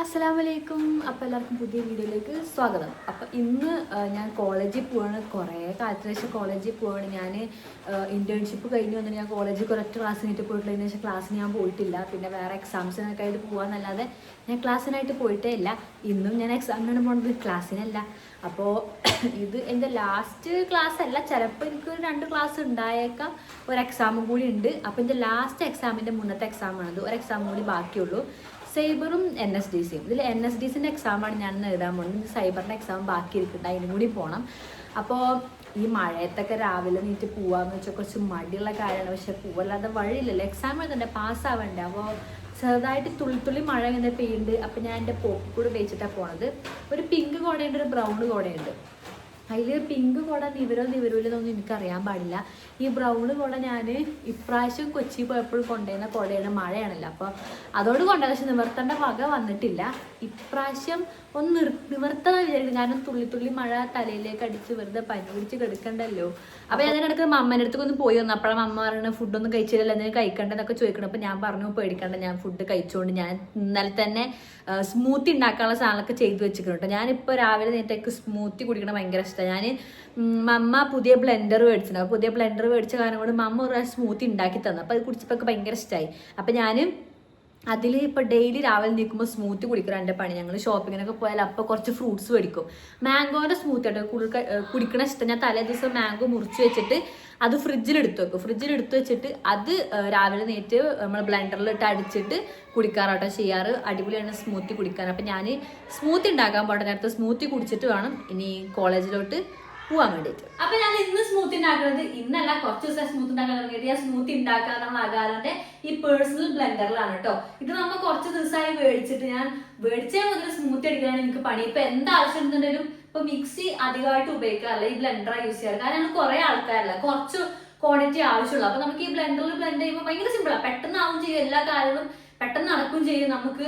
അസ്സലാം വലൈക്കും അപ്പോൾ എല്ലാവർക്കും പുതിയ വീഡിയോയിലേക്ക് സ്വാഗതം. അപ്പോൾ ഇന്ന് ഞാൻ കോളേജിൽ പോവാണ്. കുറേ കാലത്തിന് ശേഷം കോളേജിൽ പോവാണ്. ഞാൻ ഇന്റേൺഷിപ്പ് കഴിഞ്ഞ് വന്നിട്ട് ഞാൻ കോളേജിൽ കുറച്ച് ക്ലാസ് കഴിഞ്ഞിട്ട് പോയിട്ടുള്ളതിന് ശേഷം ക്ലാസ്സിന് ഞാൻ പോയിട്ടില്ല. പിന്നെ വേറെ എക്സാംസിനൊക്കെ ആയിട്ട് പോകാമെന്നല്ലാതെ ഞാൻ ക്ലാസ്സിനായിട്ട് പോയിട്ടേ ഇല്ല. ഇന്നും ഞാൻ എക്സാമിനാണ് പോകുന്നത് ക്ലാസ്സിനല്ല അപ്പോൾ ഇത് എന്റെ ലാസ്റ്റ് ക്ലാസ് അല്ല. ചിലപ്പോൾ എനിക്ക് ഒരു രണ്ട് ക്ലാസ് ഉണ്ടായേക്കാം. ഒരു എക്സാമും കൂടി ഉണ്ട്. അപ്പോൾ എന്റെ ലാസ്റ്റ് എക്സാമിന്റെ മുന്നത്തെ എക്സാമാണത് ഒരു എക്സാം കൂടി ബാക്കിയുള്ളൂ. സൈബറും എൻ എസ് ഡി സിയും. ഇതിൽ എൻ എസ് ഡി സിന്റെ എക്സാമാണ് ഞാൻ എഴുതാൻ പോകുന്നത് സൈബറിന്റെ എക്സാം ബാക്കി ഇരിക്കട്ടെ അതിനും കൂടി പോകണം അപ്പോൾ ഈ മഴയത്തൊക്കെ രാവിലെ നീറ്റ് പോവാന്ന് വെച്ചാൽ കുറച്ച് മടിയുള്ള കാര്യമാണ്. പക്ഷെ പോവല്ലാതെ വഴിയില്ലല്ലോ. എക്സാം എഴുതണ്ടേ പാസ്സാവണ്ടേ അപ്പോൾ ചെറുതായിട്ട് തുള്ളി തുള്ളി മഴ ഇങ്ങനെ പെയ്യുന്നുണ്ട്. അപ്പം ഞാൻ എന്റെ പോക്കിക്കൂടെ വെച്ചിട്ടാണ് പോണത്. ഒരു പിങ്ക് കോടയുണ്ട് ഒരു ബ്രൗൺ കോടയുണ്ട്. അതിൽ പിങ്ക് കുട നിവരോ നിവരൂലെന്നൊന്നും എനിക്കറിയാൻ പാടില്ല. ഈ ബ്രൗൺ കുട ഞാൻ ഇപ്രാവശ്യം കൊച്ചി പോയപ്പോഴും കൊണ്ടുവന്ന കുടയാണ് മഴയാണല്ലോ. അപ്പോൾ അതോട് കൊണ്ടുവന്ന പക്ഷെ നിവർത്തേണ്ട വക വന്നിട്ടില്ല. ഇപ്രാവശ്യം ഒന്ന് നിർ നിവർത്തണം വിചാരിക്കുന്നു. കാരണം തുള്ളി തുള്ളി മഴ തലയിലേക്ക് അടിച്ച് വെറുതെ പനി പിടിച്ച് കിടക്കണ്ടല്ലോ. അപ്പോൾ ഞാൻ ഇടയ്ക്ക് അമ്മേന്റെ അടുത്തേക്ക് ഒന്ന് പോയി വന്നു. അപ്പോഴാണ് അമ്മ പറയുന്നത് ഫുഡൊന്നും കഴിച്ചില്ലല്ലോ എന്തെങ്കിലും കഴിക്കണ്ടെന്നൊക്കെ ചോദിക്കണം. അപ്പോൾ ഞാൻ പറഞ്ഞു പേടിക്കണ്ട ഞാൻ ഫുഡ് കഴിച്ചുകൊണ്ട് ഞാൻ ഇന്നലെ തന്നെ സ്മൂത്തി ഉണ്ടാക്കാനുള്ള സാധനങ്ങളൊക്കെ ചെയ്തു വെച്ചിട്ടുണ്ട് കേട്ടോ. ഞാനിപ്പോൾ രാവിലെ നേരത്തേക്ക് സ്മൂത്തി കുടിക്കണം ഭയങ്കര ഇഷ്ടമാണ് ഞാൻ മമ്മ പുതിയ ബ്ലെൻഡർ മേടിച്ചിട്ടുണ്ട്. പുതിയ ബ്ലെൻഡർ മേടിച്ച കാരണം കൊണ്ട് മമ്മ ഒരു സ്മൂത്തി ഉണ്ടാക്കി തന്നു. അപ്പോൾ അത് കുടിച്ചപ്പോൾ ഭയങ്കര ഇഷ്ടമായി അപ്പോൾ ഞാൻ അതിൽ ഇപ്പോൾ ഡെയിലി രാവിലെ നിൽക്കുമ്പോൾ സ്മൂത്തി കുടിക്കണം എന്റെ പണി. ഞങ്ങൾ ഷോപ്പിങ്ങിനൊക്കെ പോയാൽ അപ്പോൾ കുറച്ച് ഫ്രൂട്ട്സ് മേടിക്കും. മാംഗോന്റെ സ്മൂത്തി ആയിട്ട് കുടിക്ക കുടിക്കണ ഇഷ്ടം. ഞാൻ തലേ ദിവസം മാംഗോ മുറിച്ച് വെച്ചിട്ട് അത് ഫ്രിഡ്ജിൽ എടുത്തു വെക്കും. ഫ്രിഡ്ജിൽ എടുത്തു വെച്ചിട്ട് അത് രാവിലെ നേരിട്ട് നമ്മൾ ബ്ലെൻഡറിലിട്ട് അടിച്ചിട്ട് കുടിക്കാറാട്ടോ ചെയ്യാറ്. അടിപൊളിയാണ് സ്മൂത്തി കുടിക്കാൻ. അപ്പം ഞാൻ സ്മൂത്തി ഉണ്ടാക്കാൻ പാടില്ല. നേരത്തെ സ്മൂത്തി കുടിച്ചിട്ട് വേണം ഇനി കോളേജിലോട്ട് പോവാൻ വേണ്ടിയിട്ട്. അപ്പൊ ഞാൻ ഇന്ന് സ്മൂത്തി ഉണ്ടാക്കുന്നത് ഇന്നല്ല കുറച്ച് ദിവസം സ്മൂത്തി ഉണ്ടാക്കാൻ തുടങ്ങിയിട്ട്. ഞാൻ സ്മൂത്തി ഉണ്ടാക്കാൻ നമ്മൾ അകാലന്റെ ഈ പേഴ്സണൽ ബ്ലെൻഡറിലാണ് കേട്ടോ ഇത് നമ്മൾ കുറച്ച് ദിവസമായി മേടിച്ചിട്ട് ഞാൻ മേടിച്ചേ മുതൽ സ്മൂത്തി അടിക്കാനാണ് എനിക്ക് പണി. ഇപ്പൊ എന്താവശ്യം ഉണ്ടെങ്കിലും ഇപ്പൊ മിക്സി അധികമായിട്ട് ഉപയോഗിക്കാറില്ല. ഈ ബ്ലെൻഡറാണ് യൂസ് ചെയ്യാറ്. കാരണം കുറെ ആൾക്കാരല്ല. കുറച്ച് ക്വാണ്ടിറ്റി ആവശ്യമുള്ളൂ. അപ്പൊ നമുക്ക് ഈ ബ്ലെൻഡറിൽ ബ്ലെൻഡ് ചെയ്യുമ്പോൾ ഭയങ്കര സിമ്പിളാണ് പെട്ടെന്ന് ആവും ചെയ്യും എല്ലാ കാര്യങ്ങളും. പെട്ടെന്ന് നടക്കും ചെയ്യും. നമുക്ക്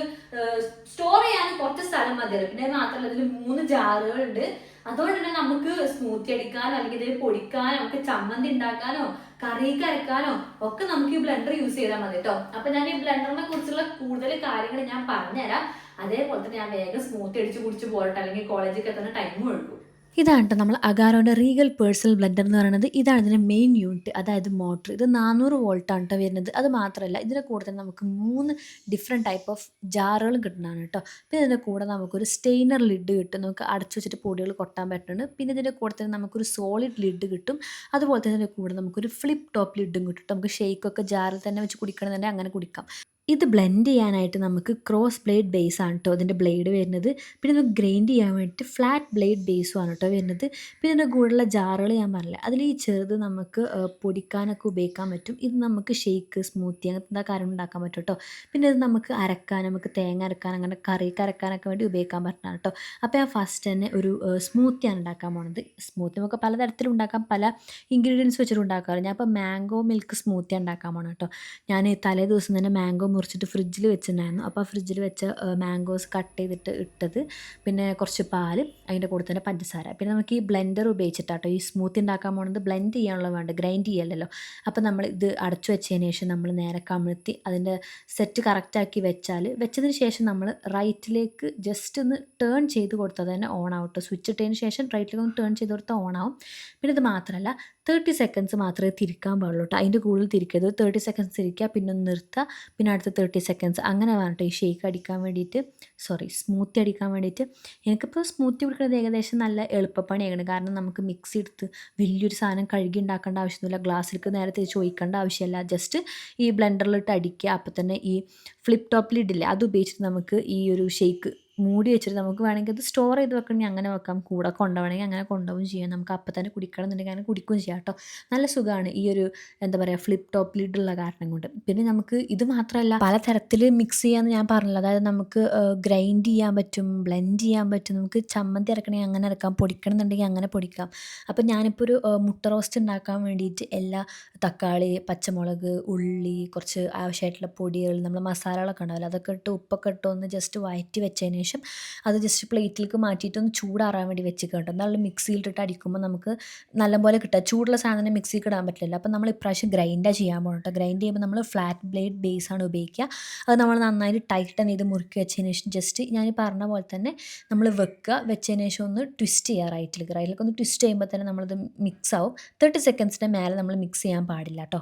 സ്റ്റോർ ചെയ്യാൻ കുറച്ച് സ്ഥലം മതിയല്ലോ. പിന്നെ മാത്രമല്ല ഇതിൽ മൂന്ന് ജാറുകളുണ്ട് അതുകൊണ്ട് തന്നെ നമുക്ക് സ്മൂത്തി അടിക്കാനോ അല്ലെങ്കിൽ ഇതിൽ പൊടിക്കാനോ നമുക്ക് ചമ്മന്തി ഉണ്ടാക്കാനോ കറി കരക്കാനോ ഒക്കെ നമുക്ക് ഈ ബ്ലെൻഡർ യൂസ് ചെയ്താൽ മതി കേട്ടോ. അപ്പൊ ഞാൻ ഈ ബ്ലെൻഡറിനെ കുറിച്ചുള്ള കൂടുതൽ കാര്യങ്ങൾ ഞാൻ പറഞ്ഞുതരാം. അതേപോലെ തന്നെ ഞാൻ വേഗം സ്മൂത്തി അടിച്ച് കുടിച്ച് പോരട്ടെ അല്ലെങ്കിൽ കോളേജിൽ എത്തുന്ന ടൈമും ഉള്ളൂ ഇതാണ് കേട്ടോ നമ്മൾ അഗാറോയുടെ റീഗൽ പേഴ്സണൽ ബ്ലെൻഡർ എന്ന് പറയുന്നത്. ഇതാണ് ഇതിന്റെ മെയിൻ യൂണിറ്റ് അതായത് മോട്ടർ ഇത് നാനൂറ് വോൾട്ടാണ് കേട്ടോ വരുന്നത്. അത് മാത്രമല്ല ഇതിന്റെ കൂടെ തന്നെ നമുക്ക് മൂന്ന് ഡിഫറെന്റ് ടൈപ്പ് ഓഫ് ജാറുകളും കിട്ടുന്നതാണ് കേട്ടോ പിന്നെ ഇതിന്റെ കൂടെ നമുക്കൊരു സ്റ്റെയിനർ ലിഡ് കിട്ടും. നമുക്ക് അടച്ചു വെച്ചിട്ട് പൊടികൾ കൊട്ടാൻ പറ്റുന്നുണ്ട്. പിന്നെ ഇതിന്റെ കൂടെ തന്നെ നമുക്കൊരു സോളിഡ് ലിഡ് കിട്ടും. അതുപോലെ തന്നെ ഇതിന്റെ കൂടെ നമുക്കൊരു ഫ്ലിപ്പ് ടോപ്പ് ലിഡും കിട്ടും. നമുക്ക് ഷെയ്ക്കൊക്കെ ജാറിൽ തന്നെ വെച്ച് കുടിക്കണമെന്നുണ്ടെങ്കിൽ അങ്ങനെ കുടിക്കാം. ഇത് ബ്ലെൻഡ് ചെയ്യാനായിട്ട് നമുക്ക് ക്രോസ് ബ്ലേഡ് ബേസ് ആണ് കേട്ടോ അതിന്റെ ബ്ലേഡ് വരുന്നത്. പിന്നെ നമുക്ക് ഗ്രൈൻഡ് ചെയ്യാൻ വേണ്ടിയിട്ട് ഫ്ലാറ്റ് ബ്ലേഡ് ബേസും ആണ് കേട്ടോ വരുന്നത്. പിന്നെ ഇതിന്റെ കൂടെയുള്ള ജാറുകൾ ഞാൻ പറഞ്ഞില്ല അതിൽ ഈ ചെറുത് നമുക്ക് പൊടിക്കാനൊക്കെ ഉപയോഗിക്കാൻ പറ്റും. ഇത് നമുക്ക് ഷേക്ക് സ്മൂത്തി അങ്ങനത്തെ കാര്യം ഉണ്ടാക്കാൻ പറ്റും കേട്ടോ പിന്നെ ഇത് നമുക്ക് അരക്കാൻ നമുക്ക് തേങ്ങ അരക്കാൻ അങ്ങനെ കറിക്ക് അരക്കാനൊക്കെ വേണ്ടി ഉപയോഗിക്കാൻ പറ്റുന്നതാണ് കേട്ടോ അപ്പോൾ ഞാൻ ഫസ്റ്റ് തന്നെ ഒരു സ്മൂത്തിയാണ് ഉണ്ടാക്കാൻ പോണത്. സ്മൂത്തി നമുക്ക് പലതരത്തിലും ഉണ്ടാക്കാം പല ഇൻഗ്രീഡിയൻസ് വെച്ചിട്ട് ഉണ്ടാക്കാറ്. ഞാൻ ഇപ്പോൾ മാംഗോ മിൽക്ക് സ്മൂത്തി ഉണ്ടാക്കാൻ പോകണം കേട്ടോ ഞാൻ തലേ ദിവസം തന്നെ മാംഗോ മുറിച്ചിട്ട് ഫ്രിഡ്ജിൽ വെച്ചിട്ടുണ്ടായിരുന്നു. അപ്പോൾ ആ ഫ്രിഡ്ജിൽ വെച്ച മാംഗോസ് കട്ട് ചെയ്തിട്ട് ഇട്ടത്. പിന്നെ കുറച്ച് പാൽ അതിന്റെ കൂടെ തന്നെ പഞ്ചസാര. പിന്നെ നമുക്ക് ഈ ബ്ലെൻഡർ ഉപയോഗിച്ചിട്ടാട്ടോ ഈ സ്മൂത്തി ഉണ്ടാക്കാൻ പോകുന്നത് ബ്ലെൻഡ് ചെയ്യാനുള്ള വേണ്ട ഗ്രൈൻഡ് ചെയ്യാനല്ലോ അപ്പോൾ നമ്മൾ ഇത് അടച്ചു വെച്ചതിന് ശേഷം നമ്മൾ നേരെ കമിഴ്ത്തി അതിന്റെ സെറ്റ് കറക്റ്റാക്കി വെച്ചാൽ വെച്ചതിന് ശേഷം നമ്മൾ റൈറ്റിലേക്ക് ജസ്റ്റ് ഒന്ന് ടേൺ ചെയ്ത് കൊടുത്താൽ തന്നെ ഓൺ ആവും കേട്ടോ സ്വിച്ച് ഇട്ടതിന് ശേഷം റൈറ്റിലേക്ക് ഒന്ന് ടേൺ ചെയ്ത് കൊടുത്താൽ ഓൺ ആവും. പിന്നെ ഇത് മാത്രമല്ല തേർട്ടി സെക്കൻഡ്സ് മാത്രമേ തിരിക്കാൻ പാടുള്ളൂ കേട്ടോ അതിന്റെ കൂടുതൽ തിരിക്കരുത്. തേർട്ടി സെക്കൻഡ്സ് തിരിക്കുക പിന്നെ ഒന്ന് നിർത്തുക പിന്നെ അടുത്ത തേർട്ടി സെക്കൻഡ്സ് അങ്ങനെ വേണം ഈ ഷേക്ക് അടിക്കാൻ വേണ്ടിയിട്ട് സോറി സ്മൂത്തി അടിക്കാൻ വേണ്ടിയിട്ട് എനിക്കിപ്പോൾ സ്മൂത്തി കൊടുക്കുന്നത് ഏകദേശം നല്ല എളുപ്പപ്പണിയാണ് കാരണം നമുക്ക് മിക്സി എടുത്ത് വലിയൊരു സാധനം കഴുകി ഉണ്ടാക്കേണ്ട ആവശ്യമൊന്നുമില്ല. ഗ്ലാസ്സിലേക്ക് നേരെ തിരിച്ച് ഒഴിക്കേണ്ട ആവശ്യമില്ല. ജസ്റ്റ് ഈ ബ്ലെൻഡറിലിട്ട് അടിക്കുക. അപ്പോൾ തന്നെ ഈ ഫ്ലിപ്പ് ടോപ്പ് ലിഡില്ലേ അത് ഉപയോഗിച്ചിട്ട് നമുക്ക് ഈ ഒരു ഷേക്ക് മൂടി വെച്ചിട്ട് നമുക്ക് വേണമെങ്കിൽ അത് സ്റ്റോർ ചെയ്ത് വെക്കണമെങ്കിൽ അങ്ങനെ വെക്കാം. കൂടെ കൊണ്ടുപോകണമെങ്കിൽ അങ്ങനെ കൊണ്ടുപോകും ചെയ്യാം. നമുക്ക് അപ്പം തന്നെ കുടിക്കണം എന്നുണ്ടെങ്കിൽ അങ്ങനെ കുടിക്കുകയും ചെയ്യാം കേട്ടോ. നല്ല സുഖമാണ് ഈ ഒരു എന്താ പറയുക ഫ്ലിപ്പ് ടോപ്പ് ലിഡുള്ള കാരണം കൊണ്ട്. പിന്നെ നമുക്ക് ഇത് മാത്രമല്ല പല തരത്തിൽ മിക്സ് ചെയ്യാമെന്ന് ഞാൻ പറഞ്ഞില്ല? അതായത് നമുക്ക് ഗ്രൈൻഡ് ചെയ്യാൻ പറ്റും ബ്ലെൻഡ് ചെയ്യാൻ പറ്റും. നമുക്ക് ചമ്മന്തി ഇറക്കണമെങ്കിൽ അങ്ങനെ ഇറക്കാം പൊടിക്കണം എന്നുണ്ടെങ്കിൽ അങ്ങനെ പൊടിക്കാം. അപ്പം ഞാനിപ്പോൾ ഒരു മുട്ട റോസ്റ്റ് ഉണ്ടാക്കാൻ വേണ്ടിയിട്ട് എല്ലാ തക്കാളി പച്ചമുളക് ഉള്ളി കുറച്ച് ആവശ്യമായിട്ടുള്ള പൊടികൾ നമ്മൾ മസാലകളൊക്കെ ഉണ്ടാവില്ല? അതൊക്കെ ഇട്ട് ഉപ്പൊക്കെ ഇട്ട് ഒന്ന് ജസ്റ്റ് വയറ്റി വെച്ചതിന് അത് ജസ്റ്റ് പ്ലേറ്റിലേക്ക് മാറ്റിയിട്ട് ഒന്ന് ചൂടാറാൻ വേണ്ടി വെച്ച് കേട്ടോ. എന്നാലും മിക്സിയിലിട്ടിട്ട് അടിക്കുമ്പോൾ നമുക്ക് നല്ലപോലെ കിട്ടുക ചൂടുള്ള സാധനം മിക്സിയിൽ ഇടാൻ പറ്റില്ല അപ്പോൾ നമ്മൾ ഇപ്രാവശ്യം ഗ്രൈൻഡാണ് ചെയ്യാൻ പോകണം കേട്ടോ. ഗ്രൈൻഡ് ചെയ്യുമ്പോൾ നമ്മൾ ഫ്ലാറ്റ് ബ്ലേഡ് ബേസ് ആണ് ഉപയോഗിക്കുക. അത് നമ്മൾ നന്നായിട്ട് ടൈറ്റൺ ചെയ്ത് മുറുക്കി വെച്ചതിന് ശേഷം ജസ്റ്റ് ഞാൻ പറഞ്ഞ പോലെ തന്നെ നമ്മൾ വെക്കുക. വെച്ചതിന് ശേഷം ഒന്ന് ട്വിസ്റ്റ് ചെയ്യുക റൈറ്റിലേക്ക് റൈറ്റിലേക്ക് ഒന്ന് ട്വിസ്റ്റ് ചെയ്യുമ്പോൾ തന്നെ നമ്മളത് മിക്സ് ആവും. തേർട്ടി സെക്കൻഡ്സിന്റെ മേലെ നമ്മൾ മിക്സ് ചെയ്യാൻ പാടില്ല കേട്ടോ.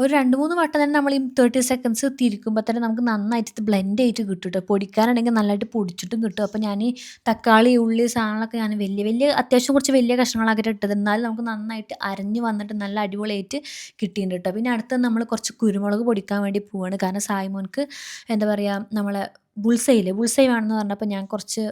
ഒരു രണ്ട് മൂന്ന് വട്ടം തന്നെ നമ്മൾ ഈ തേർട്ടി സെക്കൻഡ്സ് തിരിക്കുമ്പോൾ തന്നെ നമുക്ക് നന്നായിട്ട് ബ്ലെൻഡ് ആയിട്ട് കിട്ടും കേട്ടോ പൊടിക്കാനാണെങ്കിൽ നല്ലതായിട്ട് പൊടിച്ചിട്ടും കിട്ടും. അപ്പോൾ ഞാൻ ഈ തക്കാളി ഉള്ളി സാധനങ്ങളൊക്കെ ഞാൻ വലിയ വലിയ അത്യാവശ്യം കുറച്ച് വലിയ കഷ്ണങ്ങളാക്കിയിട്ട് ഇട്ടത്. എന്നാലും നമുക്ക് നന്നായിട്ട് അരഞ്ഞ് വന്നിട്ട് നല്ല അടിപൊളിയായിട്ട് കിട്ടിയിട്ടുണ്ട് കേട്ടോ പിന്നെ അടുത്ത് നമ്മൾ കുറച്ച് കുരുമുളക് പൊടിക്കാൻ വേണ്ടി പോവാണ്. കാരണം സായ്മോൻക്ക് എന്താ പറയുക നമ്മളെ ബുൾസൈയില്ലേ? ബുൾസൈ വേണമെന്ന് പറഞ്ഞപ്പോൾ ഞാൻ കുറച്ച്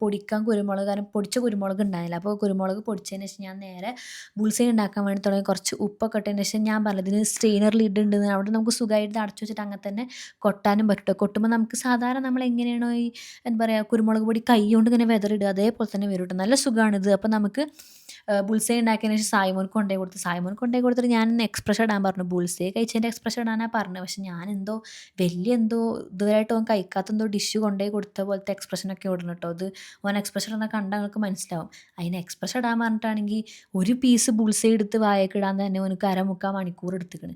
പൊടിക്കാൻ കുരുമുളക് കാരണം പൊടിച്ച കുരുമുളക് ഉണ്ടായില്ല അപ്പോൾ കുരുമുളക് പൊടിച്ചതിന് ശേഷം ഞാൻ നേരെ ബുൾസൈ ഉണ്ടാക്കാൻ വേണ്ടി തുടങ്ങി. കുറച്ച് ഉപ്പൊക്കെ ഇട്ടതിന് ശേഷം ഞാൻ പറഞ്ഞത് ഇതിന് സ്ട്രെയിനറിൽ ഇടുന്നുണ്ട് അവിടെ നമുക്ക് സുഖമായിട്ട് അടച്ചു വെച്ചിട്ട് അങ്ങനെ തന്നെ കൊട്ടാനും പറ്റും കൊട്ടുമ്പോൾ നമുക്ക് സാധാരണ നമ്മൾ എങ്ങനെയാണോ ഈ എന്താ പറയുക കുരുമുളക് പൊടി കൈ കൊണ്ട് ഇങ്ങനെ വെതറിടുക അതേപോലെ തന്നെ വരും കേട്ടോ നല്ല സുഖമാണിത്. അപ്പോൾ നമുക്ക് ബുൾസൈ ഉണ്ടാക്കിയതിന് ശേഷം സായ്മോൻ കൊണ്ടേ കൊടുത്ത്. സായ്മോൻ കൊണ്ടേ കൊടുത്തിട്ട് ഞാൻ എക്സ്പ്രഷൻ ഇടാൻ പറഞ്ഞു. ബുൾസൈ കഴിച്ചതിന്റെ എക്സ്പ്രഷൻ ഇടാനാണ് പറഞ്ഞത്. പക്ഷെ ഞാൻ എന്തോ വലിയ എന്തോ ഇതുവരെയായിട്ട് അവൻ കഴിക്കാത്ത എന്തോ ഡിഷ് കൊണ്ടേ കൊടുത്ത പോലത്തെ എക്സ്പ്രഷനൊക്കെ ഇടണം കേട്ടോ അത് ഓൻ എക്സ്പ്രഷൻ എന്നാൽ കണ്ടാൽ നിങ്ങൾക്ക് മനസ്സിലാവും. അതിന് എക്സ്പ്രഷൻ ഇടാൻ പറഞ്ഞിട്ടാണെങ്കിൽ ഒരു പീസ് ബുൾസൈ എടുത്ത് വായക്കിടാൻ തന്നെ ഓനക്ക് അരമുക്കാൽ മണിക്കൂർ എടുത്തിക്കണ്.